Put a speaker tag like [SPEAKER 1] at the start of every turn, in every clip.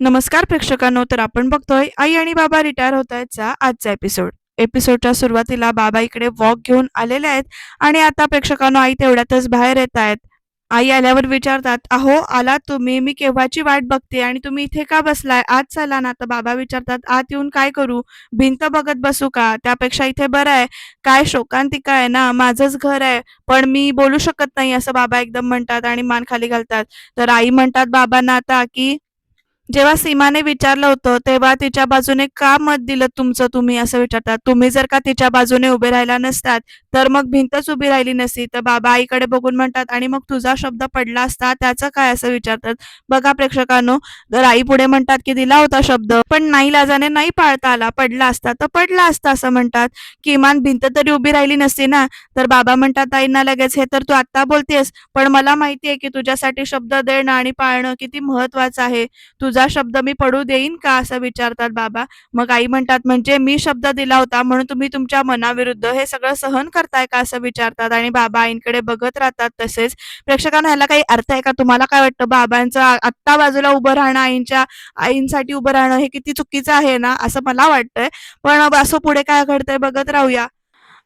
[SPEAKER 1] नमस्कार प्रेक्षकांनो तर आपण बघतोय आई आणि बाबा रिटायर होत आहेतचा आजचा एपिसोड एपिसोडच्या सुरुवातीला बाबा इकडे वॉक घेऊन आलेले आहेत आणि आता प्रेक्षकांनो आई तेवढ्यातच बाहेर येत आहेत. आई आल्यावर विचारतात अहो आलात तुम्ही? मी केव्हाची वाट बघते आणि तुम्ही इथे का बसलाय? आज चला ना. तर बाबा विचारतात आत येऊन काय करू? भिंत बघत बसू का? त्यापेक्षा इथे बरं आहे. काय शोकांतिका आहे ना? माझंच घर आहे पण मी बोलू शकत नाही असं बाबा एकदम म्हणतात आणि मान खाली घालतात. तर आई म्हणतात बाबांना आता की जेव्हा सीमाने विचारलं होतं तेव्हा तिच्या बाजूने का मत दिलं तुमचं तुम्ही असं विचारतात? तुम्ही जर का तिच्या बाजूने उभे राहिला नसतात तर मग भिंतच उभी राहिली नसती. तर बाबा आईकडे बघून म्हणतात आणि मग तुझा शब्द पडला असता त्याचं काय? असं विचारतात. बघा प्रेक्षकांनो तर आई पुढे म्हणतात की दिला होता शब्द पण नाही लाजाने नाही पाळता आला पडला असता तर पडला असता असं म्हणतात. किमान भिंत तरी उभी राहिली नसती ना? तर बाबा म्हणतात आईंना लगेच हे तर तू आता बोलतेस पण मला माहितीये की तुझ्यासाठी शब्द देणं आणि पाळणं किती महत्वाचं आहे. तुझा शब्द मी पडू देईन का असं विचारतात बाबा. मग आई म्हणतात म्हणजे मी शब्द दिला होता म्हणून तुम्ही तुमच्या मनाविरुद्ध हे सगळं सहन करताय का? असं विचारतात. आणि बाबा आईंकडे बघत राहतात तसेच. प्रेक्षकांना ह्याला काही अर्थ आहे का? तुम्हाला काय वाटतं? बाबांचं आत्ता बाजूला उभं राहणं आईंच्या आईंसाठी उभं राहणं हे किती चुकीचं आहे ना? असं मला वाटतंय. पण असं पुढे काय घडतंय बघत राहूया.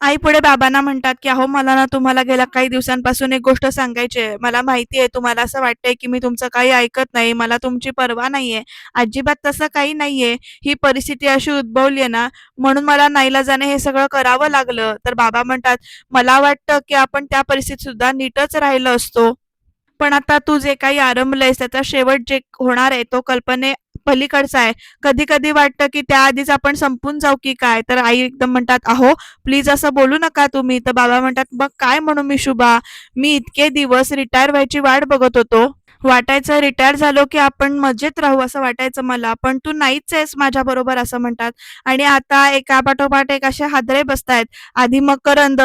[SPEAKER 1] आई पुढे बाबांना म्हणतात की अहो मला ना तुम्हाला गेल्या काही दिवसांपासून एक गोष्ट सांगायची आहे. मला माहिती आहे तुम्हाला असं वाटतंय की मी तुमचं काही ऐकत नाही मला तुमची पर्वा नाहीये. अजिबात तसं काही नाहीये. ही परिस्थिती अशी उद्भवली आहे ना म्हणून मला नाईलाजाने हे सगळं करावं लागलं. तर बाबा म्हणतात मला वाटतं की आपण त्या परिस्थितीत सुद्धा नीटच राहिलो असतो. पण आता तू जे काही आरंभलंयस त्याचा शेवट जे होणार आहे तो कल्पने पलीकडचा आहे. कधी कधी वाटतं की त्याआधीच आपण संपून जाऊ की काय? तर आई एकदम म्हणतात अहो प्लीज असं बोलू नका तुम्ही. तर बाबा म्हणतात मग काय म्हणू मी शुभा? मी इतके दिवस रिटायर व्हायची वाट बघत होतो. वाटायचं रिटायर झालो की आपण मजेत राहू असं वाटायचं मला. पण तू नाहीच आहेस माझ्या बरोबर असं म्हणतात. आणि आता एका पाठोपाठ एक असे हादरे बसतायत. आधी मकरंद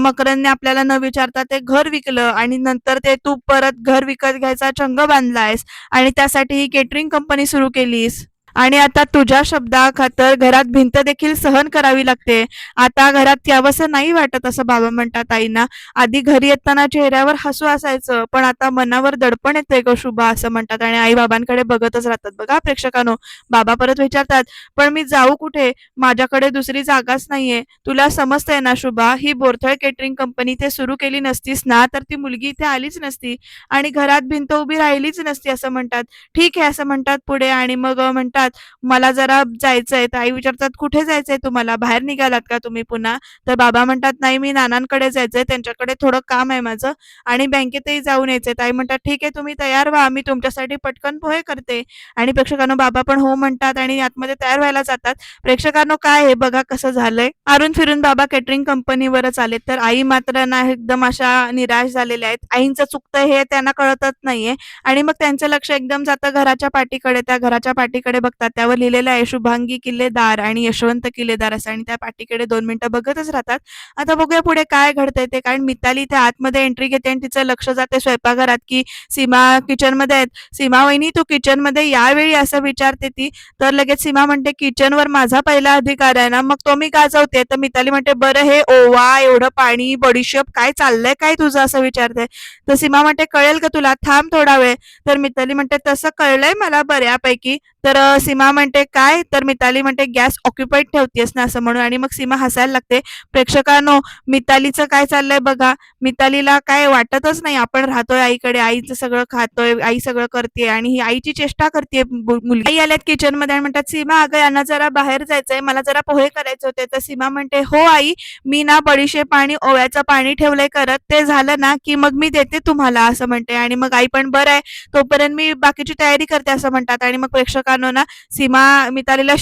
[SPEAKER 1] मकरंदने आपल्याला न विचारता ते घर विकलं आणि नंतर ते तू परत घर विकत घ्यायचा चंग बांधलायस आणि त्यासाठी ही केटरिंग कंपनी सुरू केलीस. आणि आता तुझ्या शब्दा खातर घरात भिंत देखील सहन करावी लागते. आता घरात यावंसं नाही वाटत असं बाबा म्हणतात आईना. आधी घरी येताना चेहऱ्यावर हसू असायचं पण आता मनावर दडपण येतंय ग शुभा असं म्हणतात. आणि आई बाबांकडे बघतच राहतात. बघा प्रेक्षकांनो बाबा परत विचारतात पण मी जाऊ कुठे? माझ्याकडे दुसरी जागाच नाहीये. तुला समजतंय ना शुभा ही बोरथळ केटरिंग कंपनी ते सुरू केली नसतीस ना तर ती मुलगी इथे आलीच नसती. आणि घरात भिंत उभी राहिलीच नसती असं म्हणतात. ठीक आहे असं म्हणतात पुढे. आणि मग म्हणतात म्हणतात मला जरा जायचंय तर आई विचारतात कुठे जायचंय तुम्हाला? बाहेर निघालात का तुम्ही पुन्हा? तर बाबा म्हणतात नाही मी नानांकडे जायचंय त्यांच्याकडे थोडं काम आहे माझं आणि बँकेतही जाऊन यायचंय. तर आई म्हणतात ठीक आहे तुम्ही तयार व्हा मी तुमच्यासाठी पटकन पोहे करते. आणि प्रेक्षकांनो बाबा पण हो म्हणतात आणि आतमध्ये तयार व्हायला जातात. प्रेक्षकांनो काय हे बघा कसं झालंय. आरून फिरून बाबा केटरिंग कंपनीवरच आले तर आई मात्र ना एकदम अशा निराश झालेल्या आहेत. आईंचं चुकतं हे त्यांना कळतच नाहीये. आणि मग त्यांचं लक्ष एकदम जातं घराच्या पाठीकडे. त्या घराच्या पाठीकडे बघतात त्यावर लिहिलेलं आहे शुभांगी किल्लेदार आणि यशवंत किल्लेदार असं. आणि त्या पाठीकडे दोन मिनिटं बघतच राहतात. आता बघूया पुढे काय घडतंय ते. कारण मिताली इथे आतमध्ये एंट्री घेते आणि तिचं लक्ष जाते स्वयंपाकघरात की सीमा किचनमध्ये आहेत. सीमा वहिनी तू किचनमध्ये यावेळी असं विचारते ती. तर लगेच सीमा म्हणते किचनवर माझा पहिला अधिकार आहे ना. मग तो मी गाजवते. तर मिताली म्हणते बरं हे ओवा एवढं पाणी बडीशेप काय चाललंय काय तुझं? असं विचारते. तर सीमा म्हणते कळेल का तुला? थांब थोडा वेळ. तर मिताली म्हणते तसं कळलंय मला बऱ्यापैकी. तर सीमा म्हणते काय? तर मिताली म्हणते गॅस ऑक्युपाईड ठेवतेस ना असं म्हणून. आणि मग सीमा हसायला लागते प्रेक्षकांनो मितालीचं काय चाललंय बघा. मितालीला काय वाटतच नाही. आपण राहतोय आईकडे. आईचं सगळं खातोय आई सगळं करते आणि ही आईची चेष्टा करते मुलगी. आई आल्यात किचनमध्ये आणि म्हणतात सीमा अगं यांना जरा बाहेर जायचंय. मला जरा पोहे करायचे होते. तर सीमा म्हणते हो आई मी ना बडीशेप आणि ओव्याचं पाणी ठेवलंय करत. ते झालं ना की मग मी देते तुम्हाला असं म्हणते. आणि मग आई पण बरं आहे. तोपर्यंत मी बाकीची तयारी करते असं म्हणतात. आणि मग प्रेक्षकांनो ना सीमा मितालीला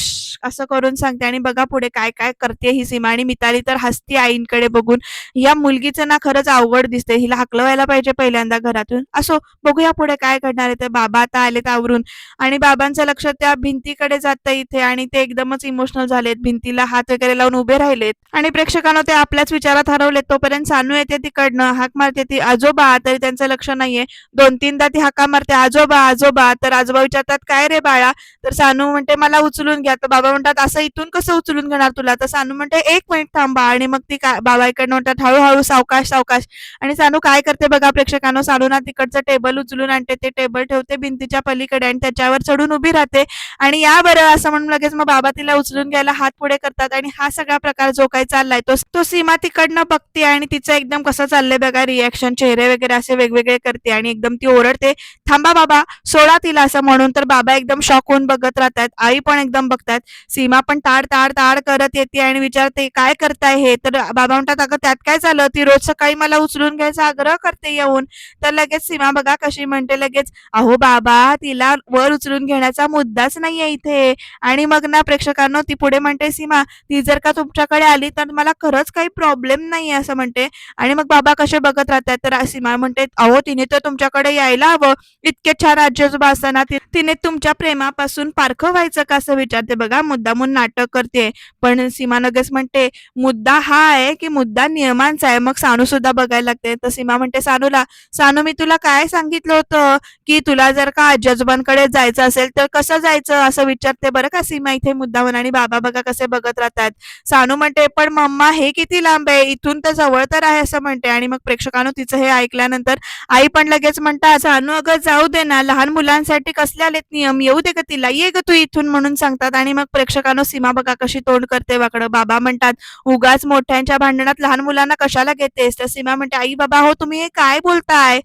[SPEAKER 1] असं करून सांगते आणि बघा पुढे काय काय करते ही सीमा. आणि मिताली तर हसते आईंकडे बघून. या मुलगीचं ना खरंच अवघड दिसते हिला हकलवायला पाहिजे पहिल्यांदा घरातून. असो बघूया पुढे काय घडणार आहे तर बाबा आता आलेत आवरून. आणि बाबांचं लक्ष त्या भिंतीकडे जातं इथे आणि ते एकदमच इमोशनल झालेत. भिंतीला हात वगैरे लावून उभे राहिलेत. आणि प्रेक्षकांना ते आपल्याच विचारात हरवलेत. तोपर्यंत सानू येते तिकडनं. हाक मारते ती. आजोबा तरी त्यांचं लक्ष नाहीये. दोन तीनदा ती हाका मारते. आजोबा आजोबा. तर आजोबा विचारतात काय रे बाळा? तर सानू म्हणते मला उचलून घ्या. तर बाबा म्हणतात असं इथून कसं उचलून घेणार तुला? तर सानू म्हणते एक मिनिट थांबा. आणि मग ती काय बाबा इकडनं म्हणतात हळूहळू सावकाश सावकाश. आणि सानू काय करते बघा प्रेक्षकांनो सानूना तिकडचं टेबल उचलून आणते ते टेबल ठेवते भिंतीच्या पलीकडे आणि त्याच्यावर चढून उभी राहते. आणि या बरं असं म्हणून लगेच मग बाबा तिला उचलून घ्यायला हात पुढे करतात. आणि हा सगळा प्रकार जो काही चाललाय तो तो सीमा तिकडनं बघते आणि तिचं एकदम कसं चाललंय बघा रिॲक्शन चेहरे वगैरे असे वेगवेगळे करते आणि एकदम ती ओरडते थांबा बाबा सोडा तिला असं म्हणून. तर बाबा एकदम शॉक होऊन बघत राहतात आई पण एकदम बघतात सीमा पण ताड ताड ताड करत येते आणि विचारते काय करताय हे? तर बाबा म्हणतात अगं त्यात काय झालं? ती रोज सकाळी मला उचलून घ्यायचा आग्रह करते येऊन. तर लगेच सीमा बघा कशी म्हणते लगेच अहो बाबा तिला वर उचलून घेण्याचा मुद्दाच नाहीये इथे. आणि मग ना प्रेक्षकांना ती पुढे म्हणते सीमा ती जर का तुमच्याकडे आली तर मला खरंच काही प्रॉब्लेम नाही असं म्हणते. आणि मग बाबा कसे बघत राहतात तर सीमा म्हणते अहो तिने तर तुमच्याकडे यायला हवं. इतके छान आजीआजोबा असताना तिने तुमच्या प्रेमापासून पारखं व्हायचं का असं विचारते बघा मुद्दामून नाटक करते पण सीमा नगस म्हणते मुद्दा हा आहे की मुद्दा नियमांचा आहे. मग सानू सुद्धा बघायला लागते. तर सीमा म्हणते सानूला सानू मी तुला काय सांगितलं होतं की तुला जर का आजी आजोबांकडे जायचं असेल तर कसं जायचं? असं विचारते. बरं का सीमा इथे मुद्दामून? आणि बाबा बघा कसे बघत राहतात. सानू म्हणते पण मम्मा हे किती लांब आहे? इथून तर जवळ तर आहे असं म्हणते. आणि मग प्रेक्षकांनो तिचं हे ऐकल्यानंतर आई पण लगेच म्हणतात सानू अगं जाऊ दे ना. लहान मुलांसाठी कसले आलेत नियम? येऊ दे का तिला. ये ग तू इथून म्हणून सांगतात. आणि मग प्रेक्षकांनो सीमा बघा कशी तोंड करते वाकडं. बाबा म्हणतात उगाच मोठ्यांच्या भांडणात लहान मुलांना कशाला घेतेस? तर सीमा म्हणते आई बाबा हो तुम्ही हे काय बोलताय?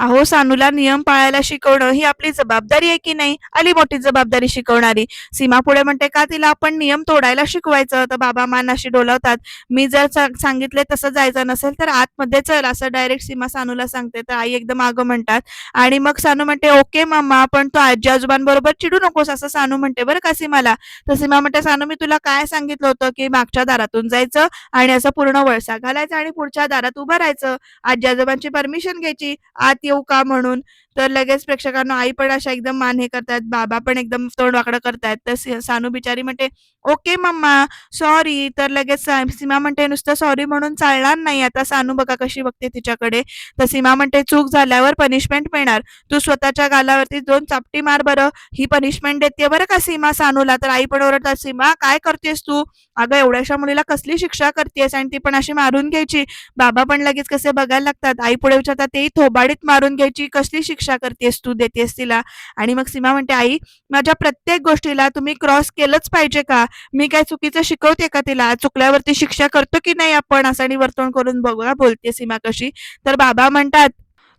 [SPEAKER 1] अहो सानूला नियम पाळायला शिकवणं ही आपली जबाबदारी आहे की नाही? आली मोठी जबाबदारी शिकवणारी. सीमा पुढे म्हणते का तिला आपण नियम तोडायला शिकवायचं? तर बाबा मान अशी डोलावतात. मी जर सांगितले तसं जायचं नसेल तर आतमध्ये चल असं डायरेक्ट सीमा सानूला सांगते. तर आई एकदम आगं म्हणतात. आणि मग सानू म्हणते ओके मम्मा पण तू आजी आजोबांबरोबर चिडू नकोस असं सानू म्हणते बरं का सीमाला. तर सीमा म्हणते सानू मी तुला काय सांगितलं होतं की मागच्या दारातून जायचं आणि असं पूर्ण वळसा घालायचं आणि पुढच्या दारात उभं राहायचं? आजी आजोबांची परमिशन घ्यायची. आत येऊ का म्हणून? तर लगेच प्रेक्षकांना आई पण अशा एकदम मान हे करतात बाबा पण एकदम तोंड वाकडं करतायत तर सानू बिचारी म्हणते ओके मम्मा सॉरी. तर लगेच सीमा म्हणते नुसतं सॉरी म्हणून चालणार नाही. आता सानू बघा कशी बघते तिच्याकडे. तर सीमा म्हणते चूक झाल्यावर पनिशमेंट मिळणार. तू स्वतःच्या गालावरती दोन चापटी मार बरं. ही पनिशमेंट देते बरं का सीमा सानूला? तर आई पण ओरडतात सीमा काय करतेस तू? अगं एवढ्याशा मुलीला कसली शिक्षा करतेस? आणि ती पण अशी मारून घ्यायची. बाबा पण लगेच कसे बघायला लागतात. आई पुढे विचारतात तेही थोबाडीत मारून घ्यायची कसली शिक्षा करतेस तू देतेस तिला? आणि मग सीमा म्हणते आई माझ्या प्रत्येक गोष्टीला तुम्ही क्रॉस केलंच पाहिजे का? मी काय चुकीचं शिकवते का तिला? चुकल्यावरती शिक्षा करतो की नाही आपण? असं आणि वर्तवण करून बघा बोलते सीमा कशी. तर बाबा म्हणतात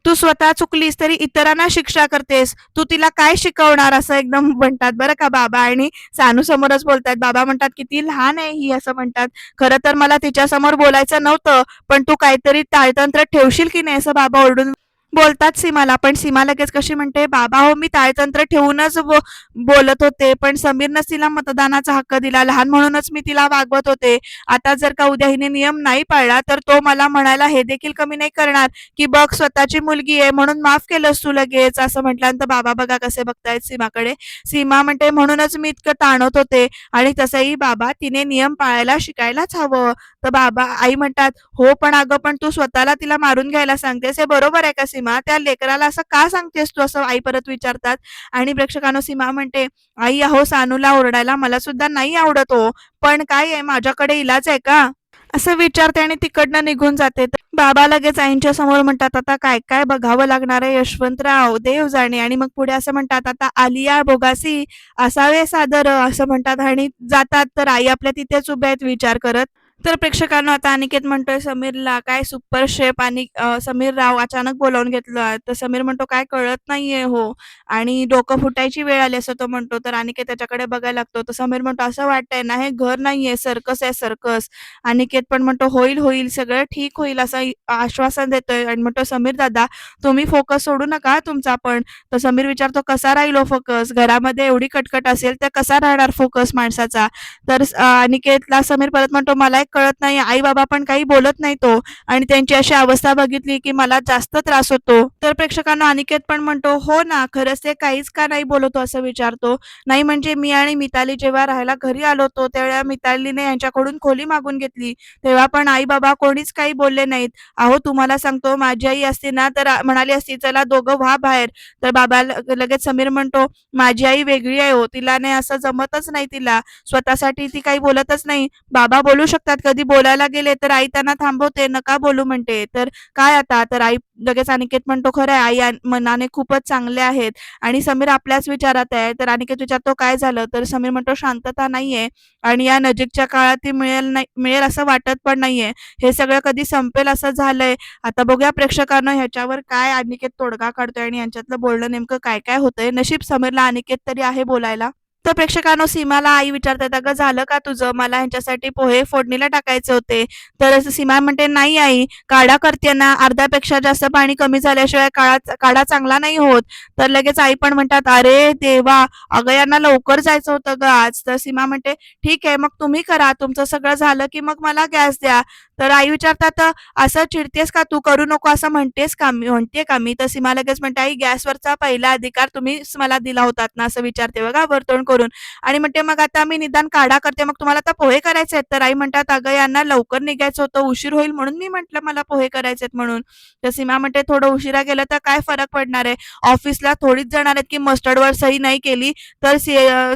[SPEAKER 1] तू स्वतः चुकलीस तरी इतरांना शिक्षा करतेस. तू तिला काय शिकवणार? असं एकदम म्हणतात बरं का बाबा. आणि सानू समोरच बोलतात बाबा म्हणतात किती लहान आहे ही असं म्हणतात. खरं तर मला तिच्यासमोर बोलायचं नव्हतं पण तू काहीतरी ताळतंत्र ठेवशील की नाही? असं बाबा ओरडून बोलतात सीमाला. पण सीमा लगेच कशी म्हणते बाबा हो मी ताळतंत्र ठेवूनच बो- बोलत होते पण समीरनंच तिला मतदानाचा हक्क दिला. लहान म्हणूनच मी तिला वागवत होते. आता जर का उद्या हिने नियम नाही पाळला तर तो मला म्हणायला हे देखील कमी नाही करणार की बघ स्वतःची मुलगी आहे म्हणून माफ केलंस तू लगेच. असं म्हटल्यानंतर बाबा बघा कसे बघतायत सीमाकडे. सीमा म्हणते म्हणूनच मी इतकं ताणत होते. आणि तसंही बाबा तिने नियम पाळायला शिकायलाच हवं. तर बाबा आई म्हणतात हो पण अगं पण तू स्वतःला तिला मारून घ्यायला सांगतेस हे बरोबर आहे का सीमा त्या लेकराला असं का सांगतेस तू असं आई परत विचारतात? आणि प्रेक्षकांनो सीमा म्हणते आई अहो सानूला ओरडायला मला सुद्धा नाही आवडत हो. पण काय आहे माझ्याकडे इलाज आहे का? असं विचारते आणि तिकडनं निघून जाते. बाबा लगेच आईंच्या समोर म्हणतात आता काय काय बघावं लागणार आहे यशवंतराव? देव जाणे आणि मग पुढे असं म्हणतात आता आलिया बोगासी असावे सादर असं म्हणतात. आणि जातात तर आई आपल्या तिथेच उभ्या आहेत विचार करत. तर प्रेक्षकांना आता अनिकेत म्हणतोय समीरला काय सुपर शेप आणि समीर राव अचानक बोलावून घेतलं. तर समीर म्हणतो काय कळत नाहीये हो. आणि डोकं फुटायची वेळ आली असं तो म्हणतो. तर अनिकेत त्याच्याकडे बघायला लागतो. तर समीर म्हणतो असं वाटतंय ना हे घर नाहीये सर्कस आहे सर्कस अनिकेत पण म्हणतो होईल होईल सगळं ठीक होईल असं आश्वासन देतोय. आणि म्हणतो समीर दादा तुम्ही फोकस सोडू नका तुमचा पण. तर समीर विचारतो कसा राहिलो फोकस घरामध्ये एवढी कटकट असेल तर कसा राहणार फोकस माणसाचा? तर अनिकेतला समीर परत म्हणतो मला कळत नाही. आई बाबा पण काही बोलत नाही तो. आणि त्यांची अशी अवस्था बघितली की मला जास्त त्रास होतो. तर प्रेक्षकांना अनिकेत पण म्हणतो हो ना खरंच ते काहीच का नाही बोलतो? असं विचारतो. नाही म्हणजे मी आणि मिताली जेव्हा राहायला घरी आलो होतो तेव्हा मितालीने यांच्याकडून खोली मागून घेतली. तेव्हा पण आई बाबा कोणीच काही बोलले नाहीत. अहो तुम्हाला सांगतो माझी आई असती ना तर म्हणाली असती चला दोघं व्हा बाहेर. तर बाबा लगेच समीर म्हणतो माझी आई वेगळी आहे हो तिला नाही असं जमतच नाही तिला. स्वतःसाठी ती काही बोलतच नाही. बाबा बोलू शकतात कधी बोलायला गेले तर आई त्यांना थांबवते नका बोलू म्हणते. तर काय आता? तर आई लगेच अनिकेत म्हणतो खरं आहे आई मनाने खूपच चांगले आहेत. आणि समीर आपल्याच विचारात आहे. तर अनिकेत विचारतो काय झालं? तर समीर म्हणतो शांतता नाहीये आणि या नजीकच्या काळात ती मिळेल नाही मिळेल असं वाटत पण नाहीये. हे सगळं कधी संपेल असं झालंय. आता बघूया प्रेक्षकांना ह्याच्यावर काय अनिकेत तोडगा काढतोय आणि यांच्यातलं बोलणं नेमकं काय काय होतंय. नशीब समीरला अनिकेत तरी आहे बोलायला. तर प्रेक्षकांनो सीमाला आई विचारतात अगं झालं का तुझं? मला ह्यांच्यासाठी पोहे फोडणीला टाकायचे होते. तर सीमा म्हणते नाही आई काढा करते ना. अर्ध्यापेक्षा जास्त पाणी कमी झाल्याशिवाय काळा काढा चांगला नाही होत. तर लगेच आई पण म्हणतात अरे देवा अगं यांना लवकर जायचं होतं ग आज. तर सीमा म्हणते ठीक आहे मग तुम्ही करा. तुमचं सगळं झालं की मग मला गॅस द्या. तर आई विचारतात असं चिडतेस का? तू करू नको असं म्हणतेस का? मी म्हणते का? मी तर सीमा लगेच म्हणते आई गॅसवरचा पहिला अधिकार तुम्हीच मला दिला होतात ना? असं विचारते बघा वर्तवण करून. आणि म्हणते मग आता मी निदान काढा करते. मग तुम्हाला आता पोहे करायचे आहेत. तर आई म्हणतात अगं यांना लवकर निघायचं होतं. उशीर होईल म्हणून मी म्हटलं मला पोहे करायचे आहेत म्हणून. तर सीमा म्हणते थोडं उशिरा गेलं तर काय फरक पडणार आहे? ऑफिसला थोडीच जाणार आहेत की मस्टर्डवर सही नाही केली तर सी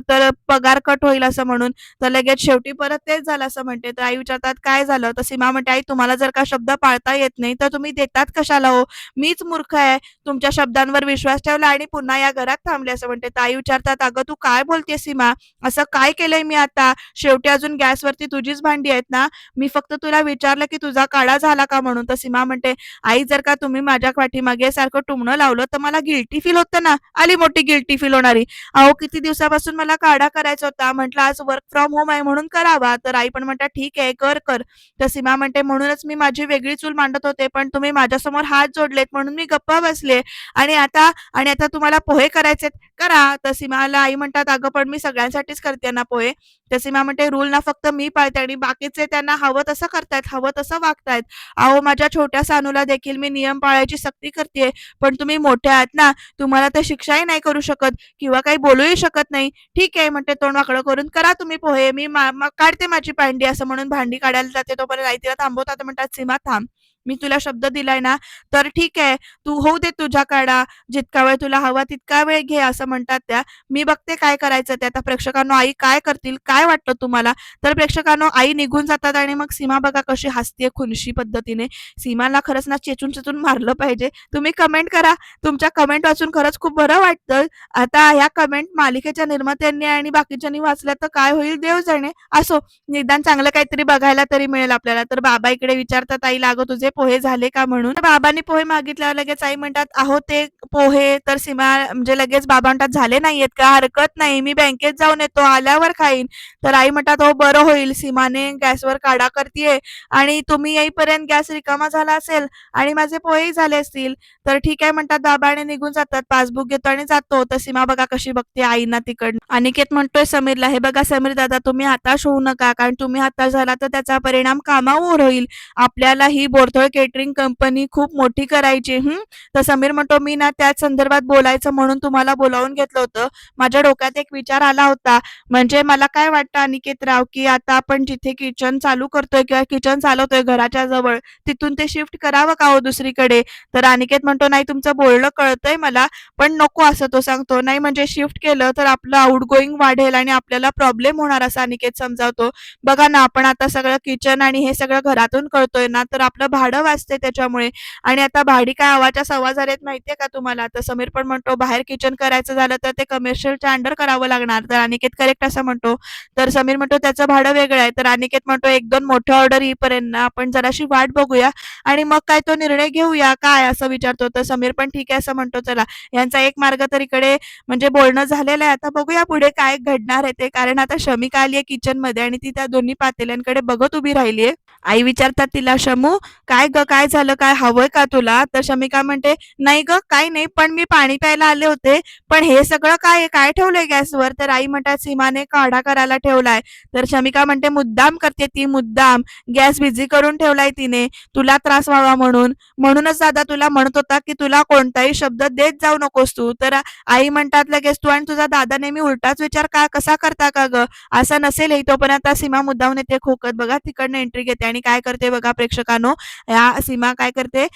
[SPEAKER 1] तर पगार कट होईल असं म्हणून. तर लगेच शेवटी परत तेच झालं असं म्हणते. तर आई विचारतात काय झालं? तर सीमा म्हणते आई तुम्हाला जर का शब्द पाळता येत नाही तर तुम्ही देतात कशाला हो? मीच मूर्ख आहे तुमच्या शब्दांवर विश्वास ठेवला आणि पुन्हा या घरात थांबले. असं म्हणते. ताई आई विचारतात अगं तू काय बोलते सीमा? असं काय केलंय मी आता? शेवटी अजून गॅसवरती तुझीच भांडी आहेत ना? मी फक्त तुला विचारलं की तुझा काळा झाला का म्हणून? तर सीमा म्हणते आई जर का तुम्ही माझ्या पाठीमागे सारखं टुमणं लावलं तर मला गिल्टी फील होतं ना? आली मोठी गिल्टी फील होणारी. अहो किती दिवसापासून मला काढा करायचा होता? म्हटलं आज वर्क फ्रॉम होम आहे म्हणून करावा. तर आई पण म्हणतात ठीक आहे कर कर. तर सीमा म्हणते म्हणूनच मी माझी वेगळी चूल मांडत होते पण तुम्ही माझ्यासमोर हात जोडलेत म्हणून मी गप्पा बसले. आणि आता आणि आता तुम्हाला पोहे करायचेत. करा तर सीमाला आई म्हणतात अगं पण मी सगळ्यांसाठीच करते ना पोहे. त्याचे सीमा म्हणते रूल ना फक्त मी पाळते आणि बाकीचे त्यांना हवं तसं करतायत हवं तसं वागतायत. अहो माझ्या छोट्या सानूला देखील मी नियम पाळायची सक्ती करते पण तुम्ही मोठे आहात ना तुम्हाला तर शिक्षाही नाही करू शकत किंवा काही बोलूही शकत नाही. ठीक आहे म्हणते तोंड वाकडं करून करा तुम्ही पोहे मी मा- काढते माझी भांडी असं म्हणून भांडी काढायला जाते तोपर्यंत आई तिला थांबवतात म्हणतात सीमा थांब. मी तुला शब्द दिलाय ना तर ठीक आहे. तू होऊ दे तुझ्या काढा जितका वेळ तुला हवा तितका वेळ घे असं म्हणतात त्या. मी बघते काय करायचं ते. आता प्रेक्षकांनो आई काय करतील काय वाटतं तुम्हाला? तर प्रेक्षकांनो आई निघून जातात आणि मग सीमा बघा कशी हसते खुनशी पद्धतीने. सीमाला खरंच ना चेचून चेचून मारलं पाहिजे. तुम्ही कमेंट करा. तुमच्या कमेंट वाचून खरंच खूप बरं वाटतं. आता ह्या कमेंट मालिकेच्या निर्मात्यांनी आणि बाकीच्यांनी वाचल्या तर काय होईल देव जाणे असो. निदान चांगलं काहीतरी बघायला तरी मिळेल आपल्याला. तर बाबा इकडे विचारतात आईला लागो तुझे पोहे झाले का म्हणून? बाबांनी पोहे मागितल्यावर लगेच आई म्हणतात अहो ते पोहे तर सीमा म्हणजे लगेच बाबा म्हणतात झाले नाहीयेत का? हरकत नाही मी बँकेत जाऊन येतो आल्यावर खाईन. तर आई म्हणतात हो बरं होईल सीमाने गॅसवर काढा करतीये आणि तुम्ही येईपर्यंत गॅस रिकामा झाला असेल आणि माझे पोहेही झाले असतील तर ठीक आहे म्हणतात बाबा आणि निघून जातात. पासबुक घेतो आणि जातो. तर सीमा बघा कशी बघते आईना तिकडनं. अनिकेत म्हणतोय समीरला हे बघा समीर दादा तुम्ही हताश होऊ नका कारण तुम्ही हताश झाला तर त्याचा परिणाम कामावर होईल. आपल्याला ही बोरथळ केटरिंग कंपनी खूप मोठी करायची. हम्म तर समीर म्हणतो मी ना त्याच संदर्भात बोलायचं म्हणून तुम्हाला बोलावून घेतलं होतं. माझ्या डोक्यात एक विचार आला होता. म्हणजे मला काय वाटतं अनिकेत राव की आता आपण जिथे किचन चालू करतोय किंवा किचन चालवतोय घराच्या जवळ तिथून ते शिफ्ट करावं का हो दुसरीकडे? तर अनिकेत म्हणतो नाही तुमचं बोलणं कळतंय मला पण नको असं तो सांगतो. नाही म्हणजे शिफ्ट केलं तर आपलं आउट गोईंग वाढेल आणि आपल्याला प्रॉब्लेम होणार असं अनिकेत समजावतो. बघा ना आपण आता सगळं किचन आणि हे सगळं घरातून करतोय ना तर आपलं भाडं वाचते त्याच्यामुळे. आणि आता भाडी काय आवाच्या सव्वा झालेत माहितीये का तुम्हाला? तर समीर पण म्हणतो बाहेर किचन करायचं झालं तर ते कमर्शियलच्या अंडर करावं लागणार. तर अनिकेत करेक्ट असं म्हणतो. तर समीर म्हणतो त्याचं भाडं वेगळं आहे. तर अनिकेत म्हणतो एक दोन मोठ्या ऑर्डर येईपर्यंत आपण जराशी वाट बघूया आणि मग काय तो निर्णय घेऊया काय? असं विचारतो. तर समीर पण ठीक आहे असं म्हणतो चला यांचा एक मार्ग तर इकडे म्हणजे बोलणं झालेलं आहे. आता बघूया पुढे काय घडणार आहे ते. कारण आता शमिका आली आहे किचनमध्ये आणि ती त्या दोन्ही पातेल्यांकडे बघत उभी राहिली आहे आई विचारतात तिला शमू काय काय ग काय झालं काय हवंय का तुला? तर शमिका म्हणते नाही ग काय नाही पण मी पाणी प्यायला आले होते. पण हे सगळं काय काय ठेवलंय गॅसवर? तर आई म्हणतात सीमाने काढा करायला ठेवलाय. तर शमिका म्हणते मुद्दाम करते ती मुद्दाम. गॅस बिझी करून ठेवलाय तिने. तुला त्रास व्हावा म्हणून. म्हणूनच दादा तुला म्हणत होता की तुला कोणताही शब्द देत जाऊ नकोस तू. तर आई म्हणतात लगेच तू आणि तुझा दादा नेहमी उलटाच विचार का कसा करता का ग? असं नसेल हे तोपर्यंत सीमा मुद्दाम येते खोकत बघा तिकडनं एंट्री घेते आणि काय करते बघा प्रेक्षकांनो. या सीमा काय करते?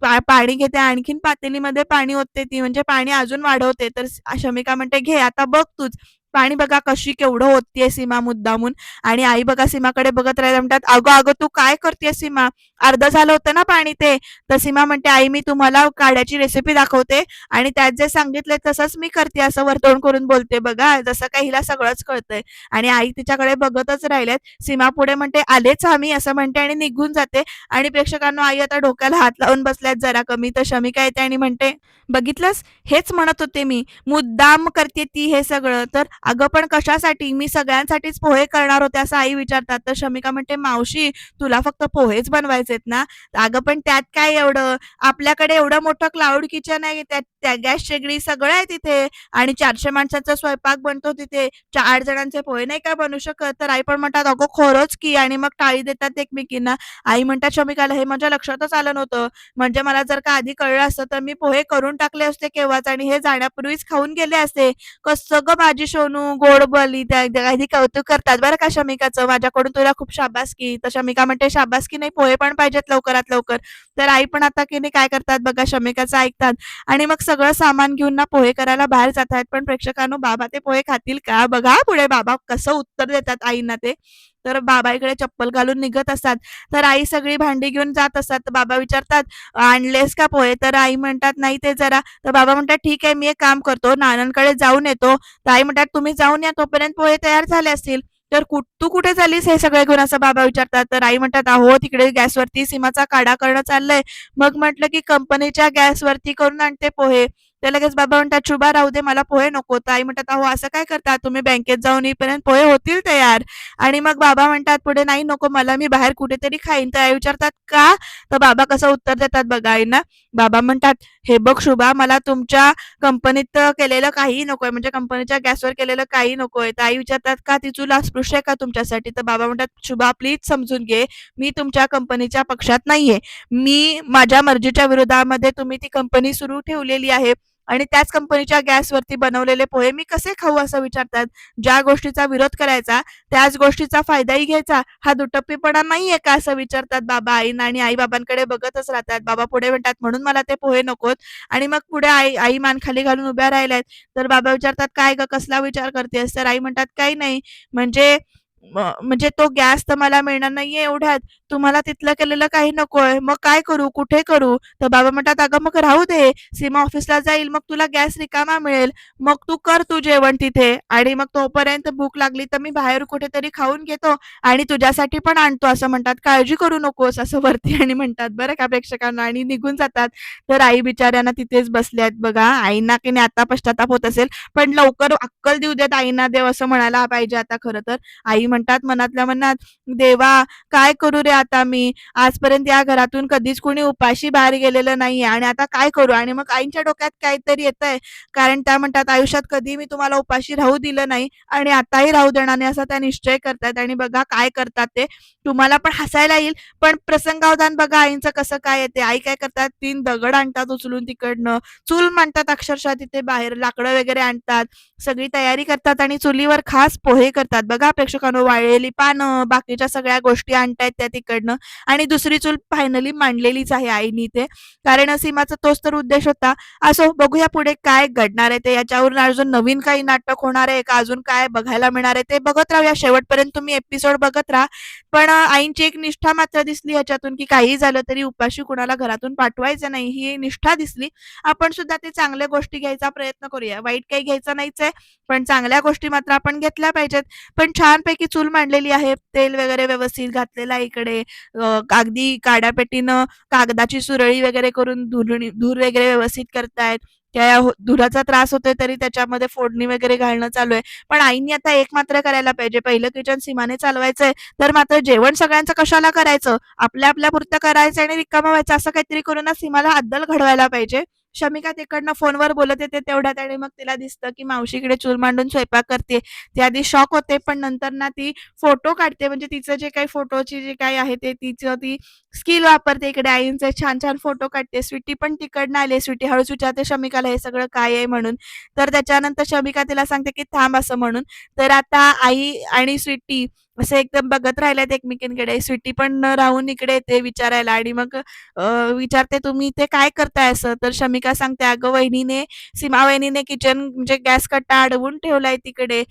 [SPEAKER 1] पा- पाणी घेते. आणखीन पातेलीमध्ये पाणी ओतते ती. म्हणजे पाणी अजून वाढवते. तर शमिका म्हणते घे आता बघ तूच. पाणी बघा कशी केवढं होतीये सीमा मुद्दामून. आणि आई बघा सीमाकडे बघत राहिले म्हणतात अगं अगं तू काय करते सीमा? अर्ध झालं होतं ना पाणी ते. तर सीमा म्हणते आई मी तुम्हाला काढ्याची रेसिपी दाखवते आणि त्यात जे सांगितले तसंच मी करते असं वर्तवण करून बोलते बघा. जसं काही हिला सगळंच कळतंय. आणि आई तिच्याकडे बघतच राहिल्यात. सीमा पुढे म्हणते आलेच आम्ही असं म्हणते आणि निघून जाते. आणि प्रेक्षकांना आई आता डोक्याला हात लावून बसल्यात जरा कमी. तर शमिका येते आणि म्हणते बघितलंस? हेच म्हणत होते मी. मुद्दाम करते ती हे सगळं. तर अगं पण कशासाठी? मी सगळ्यांसाठीच पोहे करणार होते असं आई विचारतात. तर शमिका म्हणते मावशी तुला फक्त पोहेच बनवायचेत ना? अगं पण त्यात काय एवढं? आपल्याकडे एवढं मोठं क्लाउड किचन आहे त्यात त्या गॅस शेगडी सगळं आहे तिथे. आणि चारशे माणसांचा स्वयंपाक बनतो तिथे. चार जणांचे पोहे नाही का बनवू शकत? तर आई पण म्हणतात अगं खरंच की. आणि मग टाळी देतात एकमेकींना. आई म्हणतात शमिकाला हे माझ्या लक्षातच आलं नव्हतं. म्हणजे मला जर का आधी कळलं असतं तर मी पोहे करून टाकले असते केव्हाच आणि हे जाण्यापूर्वीच खाऊन गेले असते. कसं ग माझी सोनू गोड बोली त्या त्या काही कौतुक करतात. बरं का शमिकाचं? माझ्याकडून तुला खूप शाबासकी तर शमिका म्हणते शाबासकी नाही पोहे पण पाहिजेत लवकरात लवकर. तर आई पण आता की नाही काय करतात बघा शमिकाचं ऐकतात. आणि मग सगळं सामान घेऊन ना पोहे करायला बाहेर जातात पण प्रेक्षकांनो बाबा ते पोहे खातील का? बघा पुढे बाबा कसं उत्तर देतात आईंना ते. तर बाबा इकडे चप्पल घालून निघत असतात. तर आई सगळी भांडी घेऊन जात असतात. तर बाबा विचारतात आणलेस का पोहे? तर आई म्हणतात नाही ते जरा. तर बाबा म्हणतात ठीक आहे मी एक काम करतो. नानांकडे जाऊन येतो. तर आई म्हणतात तुम्ही जाऊन या तोपर्यंत पोहे तयार झाले असतील. तर कुठ तू कुठे झालीस हे सगळे घेऊन असं बाबा विचारतात. तर आई म्हणतात अहो तिकडे गॅसवरती सीमाचा काढा करणं चाललंय. मग म्हटलं की कंपनीच्या गॅसवरती करून आणते पोहे. ते लगेच बाबा म्हणतात शुभा राहू दे मला पोहे नको. आई म्हणतात अहो असं काय करता? तुम्ही बँकेत जाऊन येईपर्यंत पोहे होतील तयार आणि मग बाबा म्हणतात पुढे नाही नको मला मी बाहेर कुठेतरी खाईन. तर आई विचारतात का? तर बाबा कसं उत्तर देतात बघा आईना बाबा म्हणतात हे बघ शुभा मला तुमच्या कंपनीत केलेलं काही नकोय म्हणजे कंपनीच्या गॅसवर केलेलं काही नकोय. तर आई विचारतात का ती तुला स्पृश्य आहे का तुमच्यासाठी? तर बाबा म्हणतात शुभा प्लीज समजून घे मी तुमच्या कंपनीच्या पक्षात नाहीये. मी माझ्या मर्जीच्या विरोधामध्ये तुम्ही ती कंपनी सुरू ठेवलेली आहे. आणि त्याच कंपनीच्या गॅसवरती बनवलेले पोहे मी कसे खाऊ असं विचारतात. ज्या गोष्टीचा विरोध करायचा त्याच गोष्टीचा फायदाही घ्यायचा. हा दुटप्पीपणा नाहीये का असं विचारतात बाबा आईना आणि आई बाबांकडे बघतच राहतात. बाबा पुढे म्हणतात म्हणून मला ते पोहे नकोत. आणि मग पुढे आई आई मान खाली घालून उभ्या राहिल्यात. तर बाबा विचारतात काय ग कसला विचार करतेस? तर आई म्हणतात काही नाही. म्हणजे म्हणजे तो गॅस तर मला मिळणार नाहीये एवढ्यात. तुम्हाला तिथलं केलेलं काही नकोय. मग काय करू? कुठे करू? तर बाबा म्हणतात अगं मग राहू दे. सीमा ऑफिसला जाईल. मग तुला गॅस रिकामा मिळेल. मग तू कर तू जेवण तिथे. आणि मग तोपर्यंत भूक लागली तर मी बाहेर कुठेतरी खाऊन घेतो आणि तुझ्यासाठी पण आणतो असं म्हणतात. काळजी करू नकोस असं वरती आणि म्हणतात. बरं का प्रेक्षकांना? आणि निघून जातात. तर आई बिचाऱ्यांना तिथेच बसल्यात बघा. आईना की नाही आता पश्चाताप होत असेल. पण लवकर अक्कल देऊ देत आईना देव असं म्हणायला पाहिजे आता खरं तर. आई म्हणतात मनातल्या मनात देवा काय करू रे आता मी? आजपर्यंत या घरातून कधीच कोणी उपाशी बाहेर गेलेलं नाहीये. आणि आता काय करू? आणि मग आईंच्या डोक्यात काहीतरी येतंय. कारण त्या म्हणतात आयुष्यात कधी मी तुम्हाला उपाशी राहू दिलं नाही. आणि आताही राहू देणार नाही. असा त्या निश्चय करतात आणि बघा काय करतात ते. तुम्हाला पण हसायला येईल. पण प्रसंगावधान बघा आईंचं कसं काय येते. आई काय करतात? तीन दगड आणतात उचलून तिकडनं. चूल मांडतात अक्षरशः तिथे बाहेर. लाकडं वगैरे आणतात. सगळी तयारी करतात आणि चुलीवर खास पोहे करतात. बघा प्रेक्षकांवर वाळलेली पानं बाकीच्या सगळ्या गोष्टी आणतायत त्या तिकडनं. आणि दुसरी चूल फायनली मांडलेलीच आहे आईनी ते कारण सीमाचा तोच तर उद्देश होता. असो बघूया पुढे काय घडणार आहे ते. याच्यावरून अजून नवीन काही नाटक होणार आहे का? अजून काय बघायला मिळणार आहे ते बघत राहूया. शेवटपर्यंत तुम्ही एपिसोड बघत राहा. पण आईंची एक निष्ठा मात्र दिसली याच्यातून की काही झालं तरी उपाशी कुणाला घरातून पाठवायचं नाही. ही निष्ठा दिसली. आपण सुद्धा ते चांगल्या गोष्टी घ्यायचा प्रयत्न करूया. वाईट काही घ्यायचं नाहीच आहे. पण चांगल्या गोष्टी मात्र आपण घेतल्या पाहिजेत. पण छानपैकी चूल मांडलेली आहे तेल वगैरे व्यवस्थित घातलेलं आहे इकडे. कागदी अगदी काड्यापेटीनं कागदाची सुरळी वगैरे करून धुरणी धूर वगैरे व्यवस्थित करतायत. त्या हो, धुराचा त्रास होतोय तरी त्याच्यामध्ये फोडणी वगैरे घालणं चालू आहे. पण आईनी आता एक मात्र करायला पाहिजे. पहिलं किचन सीमाने चालवायचंय. तर मात्र जेवण सगळ्यांचं कशाला करायचं? आपल्या आपल्या पुरतं करायचं आणि रिकामा व्हायचं असं काहीतरी करून सीमाला अद्दल घडवायला पाहिजे. शमिका तिकडनं फोनवर बोलत येते तेवढ्यात आणि मग तिला दिसतं की मावशीकडे चूल मांडून स्वयंपाक करते. ती आधी शॉक होते पण नंतर ना ती फोटो काढते. म्हणजे तिचं जे काही फोटोची जे काही आहे ते तिचं ती स्किल वापरते इकडे आईंचे. छान छान फोटो काढते. स्वीटी पण तिकडनं आली स्वीटी हळूच विचारते शमिकाला हे सगळं काय आहे म्हणून? तर त्याच्यानंतर शमिका तिला सांगते की थांब असं म्हणून. तर आता आई आणि स्वीटी असं एकदम बघत राहिल्यात एकमेकींकडे. स्वीटी पण राहून इकडे येते विचारायला आणि मग विचारते तुम्ही ते काय करताय असं? तर शमिका सांगते अगं वहिनीने सीमा वहिनीने किचन म्हणजे गॅस कट्टा अडवून ठेवलाय तिकडे.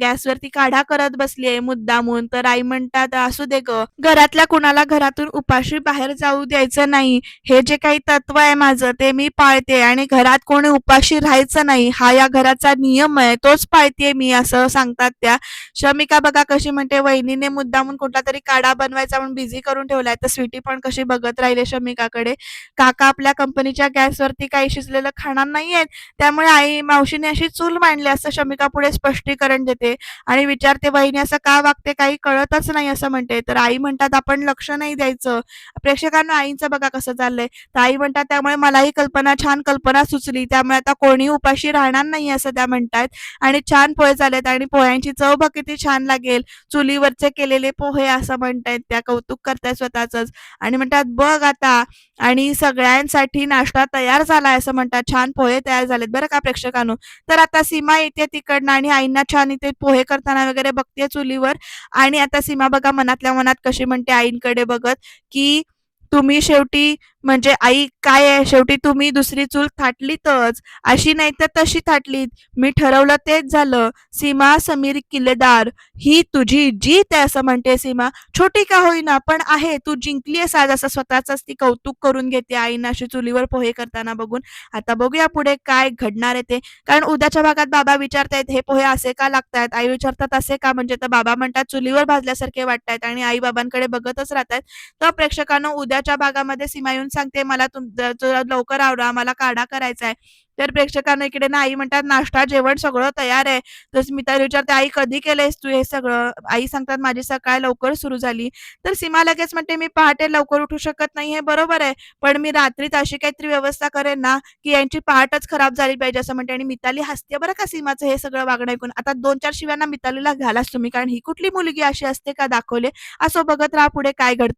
[SPEAKER 1] गॅसवरती काढा करत बसलीये मुद्दामून. तर आई म्हणतात असू दे ग. घरातल्या कुणाला घरातून उपाशी बाहेर जाऊ द्यायचं नाही. हे जे काही तत्व आहे माझं ते मी पाळते आणि घरात कोणी उपाशी राहायचं नाही. हा या घराचा नियम आहे. तोच पाळते मी असं सांगतात त्या. शमिका बघा कशी म्हणते वहिनीने मुद्दामून कुठला तरी काढा बनवायचा म्हणून बिझी करून ठेवलाय. तर स्वीटी पण कशी बघत राहिले शमिकाकडे. काका आपल्या कंपनीच्या गॅसवरती काही शिजलेलं खाणार नाहीयेत. त्यामुळे आई मावशीने अशी चूल मांडली असं शमिका पुढे स्पष्टीकरण देते. आणि विचारते वहिनी असं का वागते? काही कळतच नाही असं म्हणते. तर आई म्हणतात आपण लक्ष नाही द्यायचं. प्रेक्षकांना आईंचं बघा कसं चाललंय. तर आई म्हणतात त्यामुळे मलाही कल्पना छान कल्पना सुचली. त्यामुळे आता कोणी उपाशी राहणार नाही असं त्या म्हणतात. आणि छान पोहे चालत आणि पोह्यांची चव बघ किती छान लागेल. चुलीवरचे केलेले पोहे असं म्हणतायत त्या. कौतुक करतायत स्वतःच आणि म्हणतात बघ आता. आणि सगळ्यांसाठी नाश्ता तयार झालाय असं म्हणतात. छान पोहे तयार झालेत बरं का प्रेक्षकांनो? तर आता सीमा येते तिकडनं आणि आईंना छान ते पोहे करताना वगैरे बघते चुलीवर. आणि आता सीमा बघा मनातल्या मनात कशी म्हणते आईंकडे बघत की तुम्ही शेवटी म्हणजे आई काय आहे? शेवटी तुम्ही दुसरी चूल थाटलीतच. अशी नाही तर तशी थाटलीत. मी ठरवलं तेच झालं. सीमा समीर किल्लेदार. ही तुझी जीत आहे असं म्हणते सीमा. छोटी का होईना पण आहे. तू जिंकलीयस आज असं स्वतःच ती कौतुक करून घेते आईना अशी चुलीवर पोहे करताना बघून. आता बघूया पुढे काय घडणार आहे ते. कारण उद्याच्या भागात बाबा विचारतायत हे पोहे असे का लागतायत? आई विचारतात असे का? म्हणजे तर बाबा म्हणतात चुलीवर भाजल्यासारखे वाटतायत आणि आई बाबांकडे बघतच राहतात तर प्रेक्षकांना उद्याच्या भागामध्ये सीमा येऊन सांगते मला तुम लवकर आवडा मला काढा करायचा आहे तर प्रेक्षकांना इकडे ना आई म्हणतात नाश्ता जेवण सगळं तयार आहे. तर स्मिता विचारते आई कधी केलंयस तू हे सगळं? आई सांगतात माझी सकाळ लवकर सुरू झाली. तर सीमा लगेच म्हणते मी पहाटे लवकर उठू शकत नाही हे बरोबर आहे. पण मी रात्रीत अशी काहीतरी व्यवस्था करेन ना की यांची पहाटच खराब झाली पाहिजे असं म्हणते. आणि मिताली हसते. बरं का सीमाचं हे सगळं वागणं ऐकून? आता दोन चार शिव्यांना मितालीला घालाच तुम्ही कारण ही कुठली मुलगी अशी असते का दाखवले? असं बघत राहा पुढे काय घडतं.